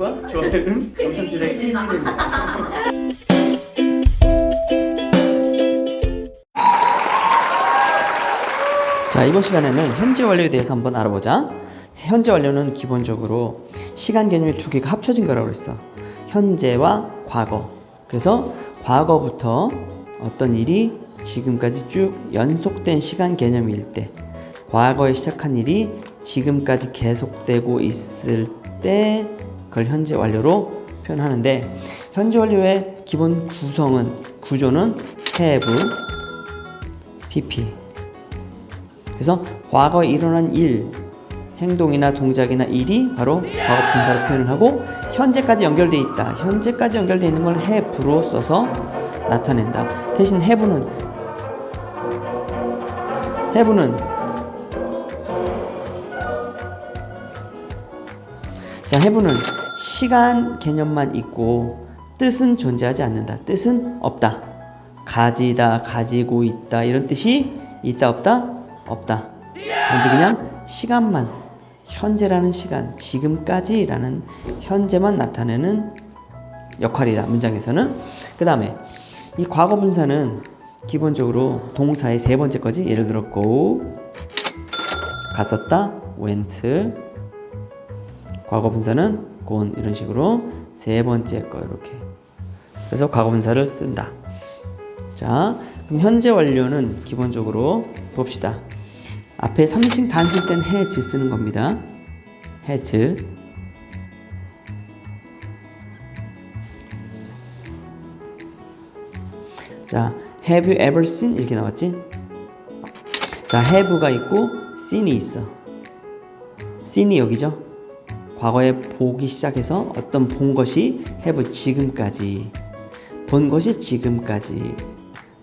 구독과 좋아요는 영상 힘이 됩니다. 자, 이번 시간에는 현재 완료에 대해서 한번 알아보자. 현재 완료는 기본적으로 시간 개념이 두 개가 합쳐진 거라고 그랬어. 현재와 과거. 그래서 과거부터 어떤 일이 지금까지 쭉 연속된 시간 개념일 때, 과거에 시작한 일이 지금까지 계속되고 있을 때, 그걸 현재 완료로 표현하는데, 현재 완료의 기본 구성은, 구조는 have, pp. 그래서 과거에 일어난 일, 행동이나 동작이나 일이 바로 과거 분사로 표현을 하고 현재까지 연결돼 있다. 현재까지 연결돼 있는 걸 have로 써서 나타낸다. 대신 have는 have는 자, have는 시간 개념만 있고 뜻은 존재하지 않는다. 뜻은 없다. 가지다, 가지고 있다 이런 뜻이 있다 없다 없다. 단지 그냥 시간만 현재라는 시간 지금까지라는 현재만 나타내는 역할이다 문장에서는 그 다음에 이 과거 분사는 기본적으로 동사의 세 번째 거지 예를 들어 go 갔었다 went 과거 분사는 gone 이런 식으로 세 번째 거 이렇게 그래서 과거 분사를 쓴다 자 그럼 현재 완료는 기본적으로 봅시다 앞에 3인칭 단수일 때는 has 쓰는 겁니다. has. 자, have you ever seen 이렇게 나왔지? 자, have가 있고 seen이 있어. seen이 여기죠? 과거에 보기 시작해서 어떤 본 것이 have 지금까지 본 것이 지금까지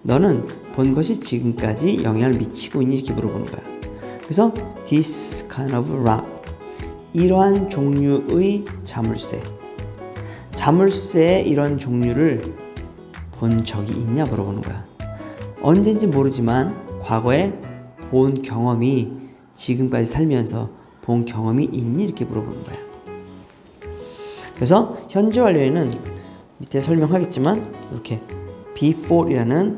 너는 본 것이 지금까지 영향을 미치고 있니? 이렇게 물어보는 거야. 그래서 this kind of rock 이러한 종류의 자물쇠 자물쇠의 이런 종류를 본 적이 있냐? 물어보는 거야. 언젠지 모르지만 과거에 본 경험이 지금까지 살면서 본 경험이 있니? 이렇게 물어보는 거야 그래서 현재 완료에는 밑에 설명하겠지만 이렇게 before이라는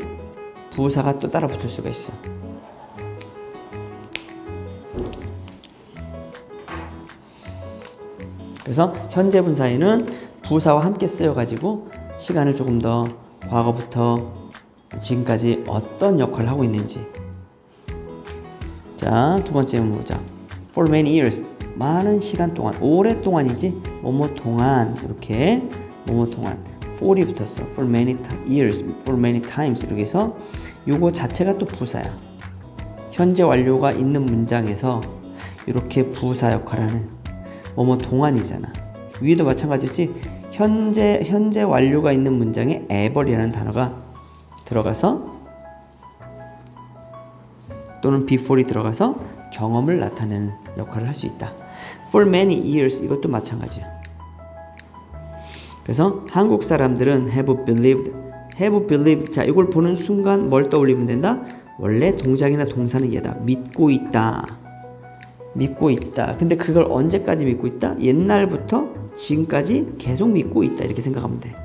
부사가 또 따라 붙을 수가 있어 그래서 현재 분사에는 부사와 함께 쓰여가지고 시간을 조금 더 과거부터 지금까지 어떤 역할을 하고 있는지 자, 두 번째 보자. For many years. 많은 시간 동안, 오랫동안이지, 뭐뭐 동안, 이렇게, 뭐뭐 동안. for이 붙었어. For many years, for many times. 이렇게 해서 요거 자체가 또 부사야. 현재 완료가 있는 문장에서 이렇게 부사 역할을 하는 뭐뭐 동안이잖아. 위에도 마찬가지지. 현재 현재 완료가 있는 문장에 ever이라는 단어가 들어가서 또는 before이 들어가서 경험을 나타내는 역할을 할 수 있다. For many years 이것도 마찬가지야. 그래서 한국 사람들은 have believed, have believed. 자, 이걸 보는 순간 뭘 떠올리면 된다? 원래 동작이나 동사는 얘다. 믿고 있다. 믿고 있다. 근데 그걸 언제까지 믿고 있다? 옛날부터 지금까지 계속 믿고 있다. 이렇게 생각하면 돼.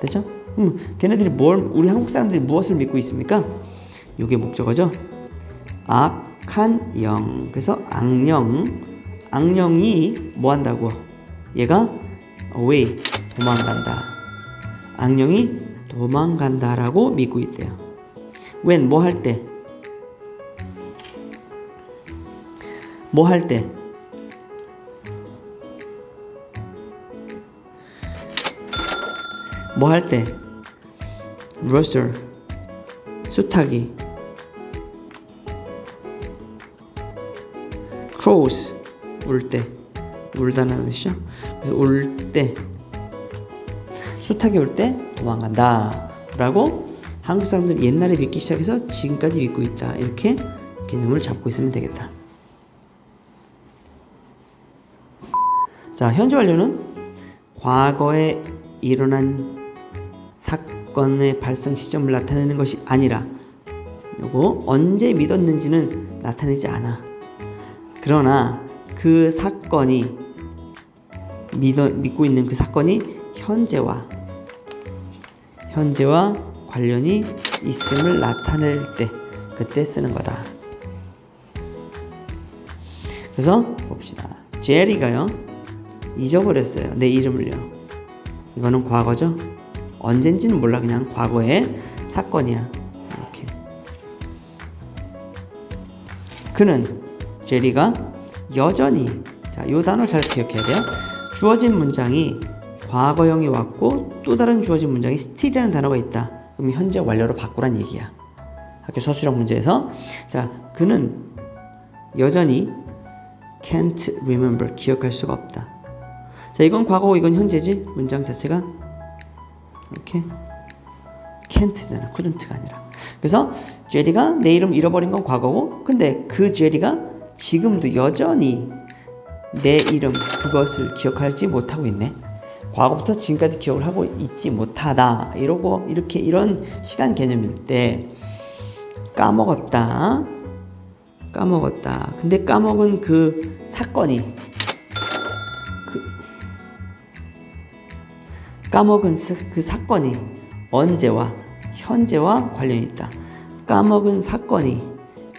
되죠? 음, 걔네들이 뭘 우리 한국 사람들이 무엇을 믿고 있습니까? 이게 목적어죠. 악한 영. 그래서 악령. 악령이 뭐 한다고? 얘가 away 도망간다. 악령이 도망간다라고 믿고 있대요. when 뭐 할 때? 뭐 할 때? 뭐 할 때? rooster 수탉이 crows 울 때 울다는 뜻이죠. 그래서 울때 수탉이 올때 도망간다라고 한국 사람들이 옛날에 믿기 시작해서 지금까지 믿고 있다 이렇게 개념을 잡고 있으면 되겠다. 자 현재 완료는 과거에 일어난 사건의 발생 시점을 나타내는 것이 아니라 요거 언제 믿었는지는 나타내지 않아. 그러나 그 사건이 믿어, 믿고 있는 그 사건이 현재와 현재와 관련이 있음을 나타낼 때 그때 쓰는 거다. 그래서 봅시다. 제리가요 잊어버렸어요. 내 이름을요. 이거는 과거죠. 언젠지는 몰라 그냥 과거의 사건이야. 이렇게. 그는 제리가 여전히 자, 요 단어 잘 기억해야 돼요. 주어진 문장이 과거형이 왔고 또 다른 주어진 문장이 still이라는 단어가 있다. 그럼 현재 완료로 바꾸란 얘기야. 학교 서술형 문제에서 자, 그는 여전히 can't remember 기억할 수가 없다. 자, 이건 과거고 이건 현재지. 문장 자체가 이렇게 can't잖아. couldn't가 아니라. 그래서 제리가 내 이름 잃어버린 건 과거고 근데 그 제리가 지금도 여전히 내 이름 그것을 기억하지 못하고 있네. 과거부터 지금까지 기억을 하고 있지 못하다. 이러고 이렇게 이런 시간 개념일 때 까먹었다. 까먹었다. 근데 까먹은 그 사건이 그 까먹은 스- 그 사건이 언제와 현재와 관련이 있다. 까먹은 사건이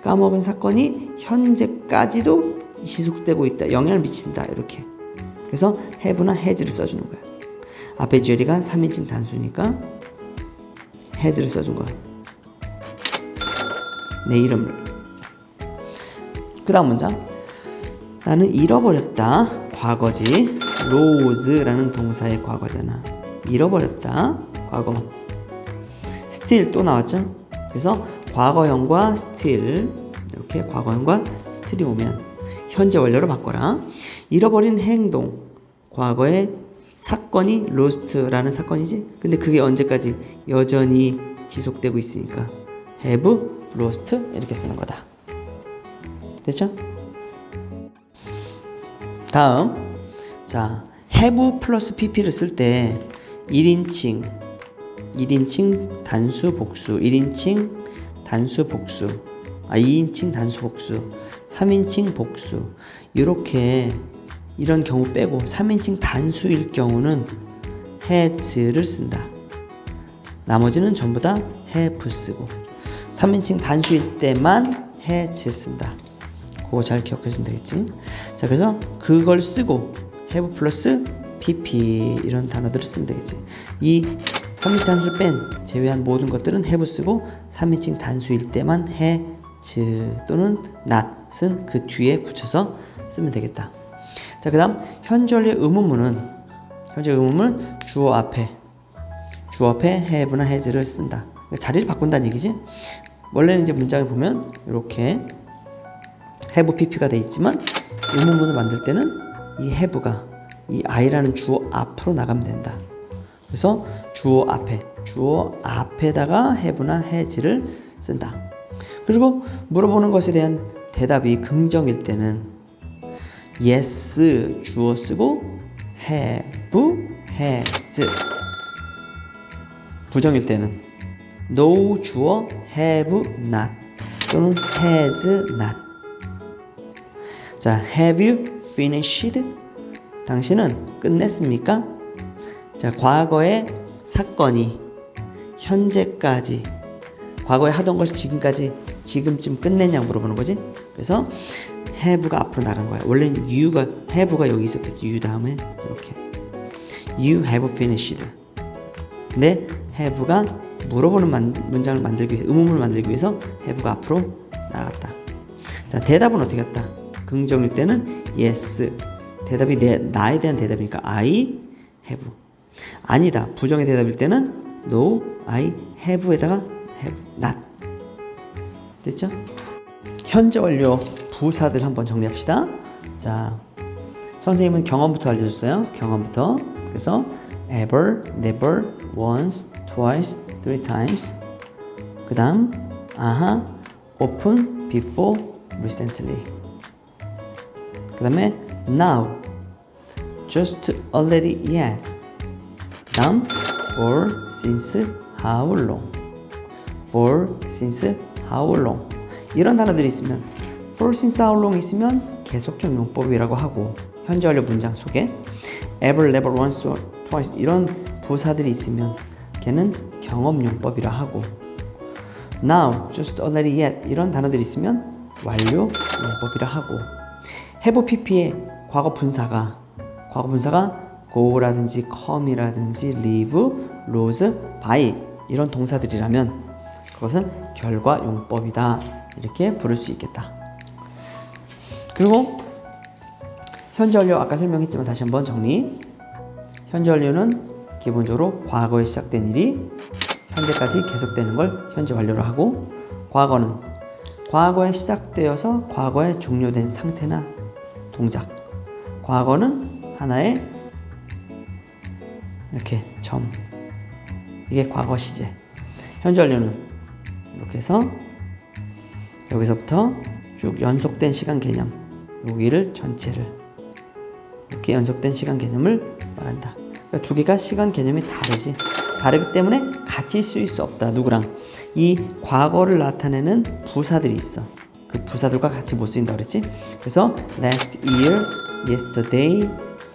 까먹은 사건이 현재까지도 지속되고 있다. 영향을 미친다. 이렇게. 그래서 have나 has를 써주는 거야. 앞에 제리가 3인칭 단수니까 has를 써준 거야. 내 이름을. 그 다음 문장. 나는 잃어버렸다. 과거지. lose라는 동사의 과거잖아. 잃어버렸다. 과거. still 또 나왔죠? 그래서 과거형과 still 이렇게 과거형과 still이 오면 현재 완료로 바꿔라. 잃어버린 행동. 과거의 사건이 lost라는 사건이지. 근데 그게 언제까지 여전히 지속되고 있으니까 have lost 이렇게 쓰는 거다. 됐죠? 다음 자 have 플러스 pp를 쓸 때 1인칭 1인칭 단수 복수 1인칭 단수 복수 아 2인칭 단수 복수 3인칭 복수 이렇게 이런 경우 빼고 3인칭 단수일 경우는 has를 쓴다. 나머지는 전부 다 have 쓰고 3인칭 단수일 때만 has 쓴다. 그거 잘 기억하시면 되겠지? 자 그래서 그걸 쓰고 have 플러스 pp 이런 단어들을 쓰면 되겠지. 이 3인칭 단수를 뺀 제외한 모든 것들은 have 쓰고 3인칭 단수일 때만 has 또는 not은 그 뒤에 붙여서 쓰면 되겠다. 자 그 다음 완료의 의문문은 현재 의문문은 주어 앞에 주어 앞에 have나 has를 쓴다. 그러니까 자리를 바꾼다는 얘기지. 원래는 이제 문장을 보면 이렇게 have pp가 돼 있지만 의문문을 만들 때는 이 have가 이 I라는 주어 앞으로 나가면 된다. 그래서 주어 앞에 주어 앞에다가 have나 has를 쓴다. 그리고 물어보는 것에 대한 대답이 긍정일 때는 yes 주어 쓰고 have has 부정일 때는 no 주어 have not 또는 has not 자, have you finished? 당신은 끝냈습니까? 자, 과거의 사건이 현재까지 과거에 하던 것이 지금까지 지금쯤 끝냈냐고 물어보는 거지. 그래서 have가 앞으로 나간 거야. 원래는 you가 have가 여기 있었겠지. you 다음에 이렇게 you have finished. 근데 have가 물어보는 만, 문장을 만들기 위해서 의문문을 만들기 위해서 have가 앞으로 나갔다. 자, 대답은 어떻게 했다? 긍정일 때는 yes. 대답이 내 나에 대한 대답이니까 I have. 아니다. 부정의 대답일 때는 no, I have에다가 have not. 됐죠? 현재 완료 부사들 한번 정리합시다. 자, 선생님은 경험부터 알려줬어요. 경험부터. 그래서 ever, never, once, twice, three times. 그 다음 아하, often, before, recently. 그 다음에 now, just already yet. 그다음 for, since, how long. for, since, how long. 이런 단어들이 있으면 for, since, how long 있으면 계속적 용법이라고 하고 현재 완료 문장 속에 ever, never, once or twice 이런 부사들이 있으면 걔는 경험용법이라 하고 now, just, already, yet 이런 단어들이 있으면 완료용법이라 하고 have pp의 과거 분사가 과거 분사가 go라든지 come이라든지 live, lose, buy 이런 동사들이라면 그것은 결과 용법이다 이렇게 부를 수 있겠다. 그리고 현재 완료 아까 설명했지만 다시 한번 정리. 현재 완료는 기본적으로 과거에 시작된 일이 현재까지 계속되는 걸 현재 완료로 하고 과거는 과거에 시작되어서 과거에 종료된 상태나 동작. 과거는 하나의 이렇게 점. 이게 과거 시제. 현재 완료는 이렇게 해서 여기서부터 쭉 연속된 시간 개념 여기를 전체를 이렇게 연속된 시간 개념을 말한다. 그러니까 두 개가 시간 개념이 다르지. 다르기 때문에 같이 쓰일 수 없다. 누구랑 이 과거를 나타내는 부사들이 있어. 그 부사들과 같이 못 쓰인다 그랬지. 그래서 last year, yesterday,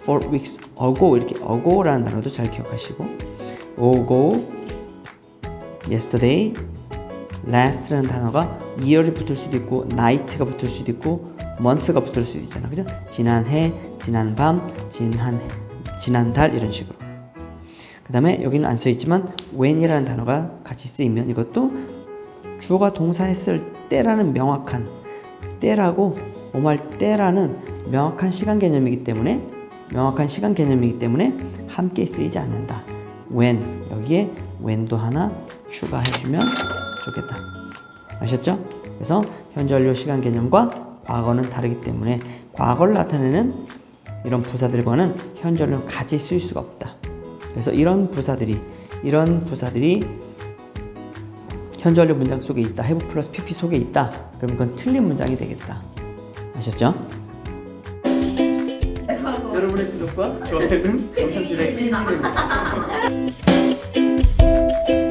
four weeks ago 이렇게 ago라는 단어도 잘 기억하시고 ago, yesterday, last라는 단어가 year이 붙을 수도 있고 night가 붙을 수도 있고 month가 붙을 수도 있잖아. 그죠? 지난해 지난밤 지난 지난달 이런 식으로. 그 다음에 여기는 안 써있지만 when이라는 단어가 같이 쓰이면 이것도 주어가 동사했을 때라는 명확한 때라고 뭐말 때라는 명확한 시간 개념이기 때문에 명확한 시간 개념이기 때문에 함께 쓰이지 않는다 when 여기에 when도 하나 추가해주면 좋겠다. 아셨죠? 그래서 현재 완료 시간 개념과 과거는 다르기 때문에 과거를 나타내는 이런 부사들과는 현재 완료 같이 쓰일 수가 없다. 그래서 이런 부사들이 이런 부사들이 현재 완료 문장 속에 있다. have 플러스 pp 속에 있다. 그럼 이건 틀린 문장이 되겠다. 아셨죠? 여러분의 구독과 좋아요는 영상들의 힘이 됩니다.